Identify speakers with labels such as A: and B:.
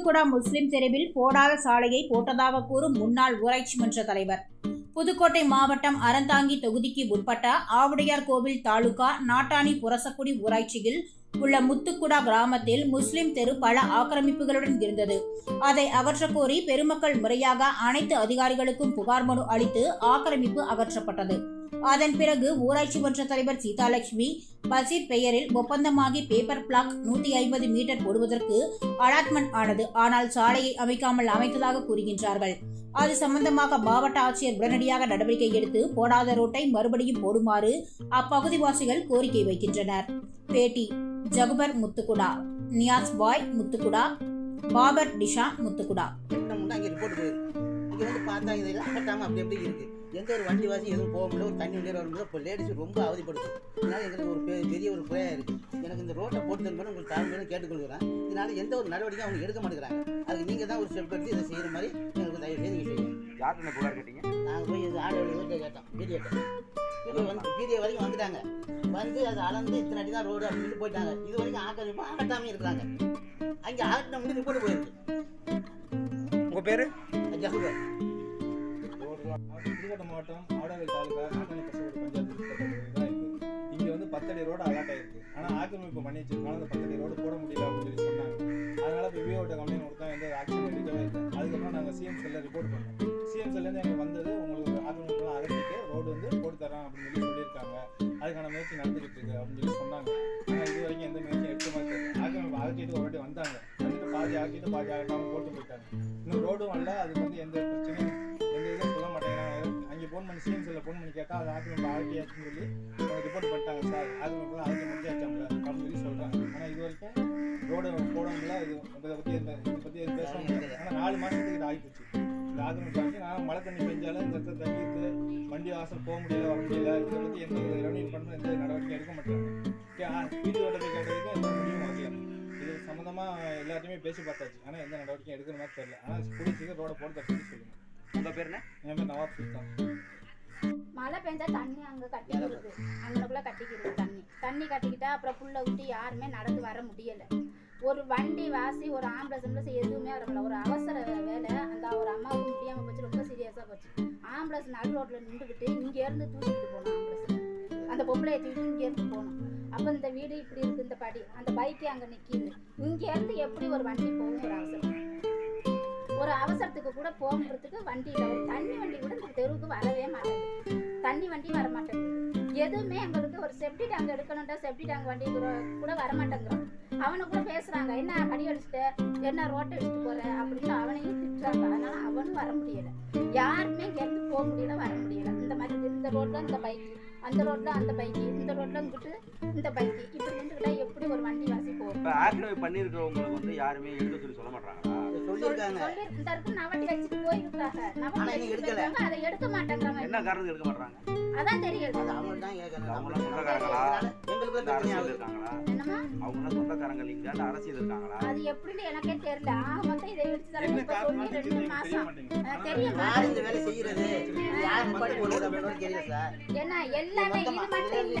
A: முத்துக்குடா முஸ்லிம் தெருவில் போடாத சாலையை போட்டதாக கூறும் முன்னாள் ஊராட்சி மன்ற தலைவர். புதுக்கோட்டை மாவட்டம் அறந்தாங்கி தொகுதிக்கு உட்பட்ட ஆவுடையார் கோவில் தாலுகா நாட்டாணி புரசக்குடி ஊராட்சியில் உள்ள முத்துக்குடா கிராமத்தில் முஸ்லிம் தெரு பல ஆக்கிரமிப்புகளுடன் இருந்தது. அதை அகற்றக்கோரி பெருமக்கள் முறையாக அனைத்து அதிகாரிகளுக்கும் புகார் மனு அளித்து ஆக்கிரமிப்பு அகற்றப்பட்டது. அதன் பிறகு ஊராட்சி மன்ற தலைவர் சீதாலட்சுமி பசீர் பெயரில் ஒப்பந்தமாகி பேப்பர் பிளாக் நூத்தி ஐம்பது மீட்டர் போடுவதற்கு அலாட்மெண்ட் ஆனது. ஆனால் சாலையை அமைக்காமல் அமைத்ததாக கூறுகின்றார்கள். அது சம்பந்தமாக மாவட்ட ஆட்சியர் உடனடியாக நடவடிக்கை எடுத்து போடாத ரோட்டை மறுபடியும் போடுமாறு அப்பகுதிவாசிகள் கோரிக்கை வைக்கின்றனர். பேட்டி ஜகுபர் முத்துக்குடா நியாஸ் பாய் முத்துக்குடா பாபர் டிஷா முத்துக்குடா.
B: வந்து அங்கே ரிப்போர்ட் போயிருக்கு இங்கே வந்து பார்த்தா இதெல்லாம் அப்படி அப்படி இருக்குது எந்த ஒரு வண்டி வாசி எதுவும் போக முடியல ஒரு தண்ணி வண்டியில் வரும்போது இப்போ லேடிஸ் ரொம்ப அவதிப்படுது இதனால் எங்களுக்கு ஒரு பெ- பெரிய ஒரு குறையாக இருக்குது எனக்கு இந்த ரோட்டை போட்டு தரணும் உங்களுக்கு தாழ்மையான கேட்டுக்கொள்கிறேன். இதனால் எந்த ஒரு நடவடிக்கையும் அவங்க எடுக்க மாட்டேங்கிறாங்க. அதுக்கு நீங்கள் தான் ஒரு ஸ்டெப் எடுத்து இதை செய்கிற மாதிரி எங்களுக்கு தயவு செய்து நீங்கள் செய்யுங்க.
C: யார்கிட்ட புகார் கேட்டீங்க?
B: நாங்கள் போய் இது ஆடியோ இவர்கிட்ட கேட்டோம் பீடியட்ட இப்போ வந்து பீடிய வரைக்கும் வந்துட்டாங்க. வந்து அது அளந்து இத்தனை அடி தான் ரோடு அப்படின்னு போயிட்டாங்க. இது வரைக்கும் ஆக்கிரமிப்பு ஆகட்டாமே இருக்கிறாங்க. அங்கே ஆகட்டம் வந்து ரிப்போர்ட் போயிருக்கு.
C: உங்க பேரு?
B: ஜகுபர்
D: மாவட்டம் ஆவடாவில் தாலுகா நாட்டாணி பசங்க பஞ்சாயத்து இங்க வந்து பத்தடி ரோடு அலாட் ஆயிருக்கு ஆனா ஆக்கிரமிப்பு பண்ணி வச்சிருக்காங்க அந்த பத்தடி ரோடு போட முடியல அப்படின்னு சொல்லி சொன்னாங்க. அதனால இப்போ விஓட்ட கம்ப்ளைண்ட் கொடுத்தா எந்த ஆக்ஷன் எடுக்கவே இல்லை. அதுக்கப்புறம் நாங்கள் சிஎம் செல்ல ரிப்போர்ட் பண்ணோம். சிஎம் செல்லேருந்து எங்களுக்கு வந்தது உங்களுக்கு ஆக்கிரமிப்புலாம் அகற்றிட்டு ரோடு வந்து போட்டு தரோம் அப்படின்னு சொல்லி சொல்லியிருக்காங்க. அதுக்கான முயற்சி நடந்துகிட்டு இருக்கு அப்படின்னு சொல்லி சொன்னாங்க. ஆனால் இது வரைக்கும் எந்த முயற்சியும் எடுக்க மாதிரி ஆக்கிரமிப்பு அகற்றிட்டு ஒரு வாட்டி வந்தாங்க. வந்துட்டு பாதி ஆக்கிட்டு பாதி ஆகட்டாமல் போட்டு போயிட்டாங்க. இன்னும் ரோடும் வரல அதுக்கு சிஎம் செல்ல ஃபோன் பண்ணி கேட்டால் அது ஆக்கிரமிப்பு ஆகியாச்சுன்னு சொல்லி ரிப்போர்ட் பண்ணிட்டாங்க சார் ஆக்கிரமிப்பு ஆகிட்டு முடிஞ்சாச்சாம்ல அப்படின்னு சொல்லி சொல்கிறாங்க ஆனால் இது வரைக்கும் ரோடு போட முடியல இது இதை பற்றி இதை பற்றி எதுவும் பேச முடியல. ஆனால் நாலு மாதத்துக்கு இது ஆகிப்போச்சு இந்த ஆக்கிரமிப்பு ஆச்சு. நான் மழை தண்ணி பெஞ்சாலும் இந்த இடத்துல தங்கிட்டு வண்டி வாசல் போக முடியல வர முடியல. இதை பற்றி எந்த ரெவன்யூ பண்ணுற எந்த நடவடிக்கை எடுக்க மாட்டாங்க. வீட்டு ஓட்டத்தை கேட்டதுக்கு எந்த முடிவும் வரல. இது சம்மந்தமாக எல்லாத்தையுமே பேசி பார்த்தாச்சு. ஆனால் எந்த நடவடிக்கையும் எடுக்கிற மாதிரி தெரியல ஆனால் சீக்கிரம் ரோட போட தட்டி சொல்லுங்கள்
C: உங்க பேர் என்ன?
D: என் பேர் நவாப் சுல்தான்.
E: மழை பெஞ்சா தண்ணி அங்கே கட்டிக்கிறது. அங்கனக்குள்ள கட்டிக்கிறது தண்ணி. தண்ணி கட்டிக்கிட்டா அப்புறம் புள்ள விட்டு யாருமே நடந்து வர முடியல. ஒரு வண்டி வாசி ஒரு ஆம்புலன்ஸ் ஆம்புலன்ஸ் எதுவுமே வர முடியல. ஒரு அவசர வேலை அந்த ஒரு அம்மாவுக்கு முடியாமல் போச்சு ரொம்ப சீரியஸாக போச்சு. ஆம்புலன்ஸ் நடு ரோட்டில் நின்றுக்கிட்டு இங்கேருந்து தூக்கிட்டு போனோம் ஆம்புலன்ஸ் அந்த பொம்பளையை தூக்கிட்டு இங்கேருந்து போகணும் அப்போ இந்த வீடு இப்படி இருக்குது இந்த படி அந்த பைக்கே அங்கே நிற்கிது இங்கேருந்து எப்படி ஒரு வண்டி போகும் ஒரு அவசரம். ஒரு அவசரத்துக்கு கூட போகிறதுக்கு வண்டி ஒரு தண்ணி வண்டி கூட இந்த தெருவுக்கு வர தண்ணி வண்டி வர மாட்டேங்குது எதுவுமே எங்களுக்கு ஒரு செப்டி டேங்க் எடுக்கணும்டா செப்டி டேங்க் வண்டி கூட கூட வர மாட்டேங்கிறான் அவனை கூட பேசுறாங்க என்ன படி அடிச்சுட்டு? என்ன ரோட்டை அடிச்சுட்டு போற? அப்படின்னு அவனையும் திட்டுறாங்க. அதனால அவனும் வர முடியல. யாருமே கேட்டு போக முடியல வர முடியல. இந்த மாதிரி இந்த ரோட்ல இந்த பைக் அந்த ரோட்ல அந்த பைக்கு இந்த ரோட்ல இங்கிட்டு இந்த பைக்கு இப்படி நின்றுக்கிட்டா
C: ஆக்கிரமிப்பு பண்ணிருக்கிறவங்களுக்கு வந்து யாருமே எடுக்க சொல்லி சொல்ல மாட்டாங்களா
B: இதை சொல்லியிருக்காங்க.
E: சொல்லி இந்த இருக்கு நவட்டி வச்சுட்டு போயிருக்காங்க
B: ஆனா எடுக்கல.
E: அதை எடுக்க மாட்டேங்கிறாங்க
C: என்ன காரணத்துக்கு எடுக்க மாட்டாங்க
E: அதான்
B: அது தான் கேட்கணும்
C: அவங்களாம் சொந்தக்காரங்களா?
B: எங்களுக்கு பிரச்சனை
C: இருக்காங்களா? அவங்க சொந்தக்காரங்க இல்ல இல்ல அரசியல் இருக்காங்களா?
E: அது எப்படின்னு எனக்கே தெரியல. மொத்தம் இதை ரெண்டு மாசம். தெரியுமா
B: யார் இந்த வேலை செய்யறது? யார் சார்.
E: என்ன எல்லாமே இது மட்டும் இல்ல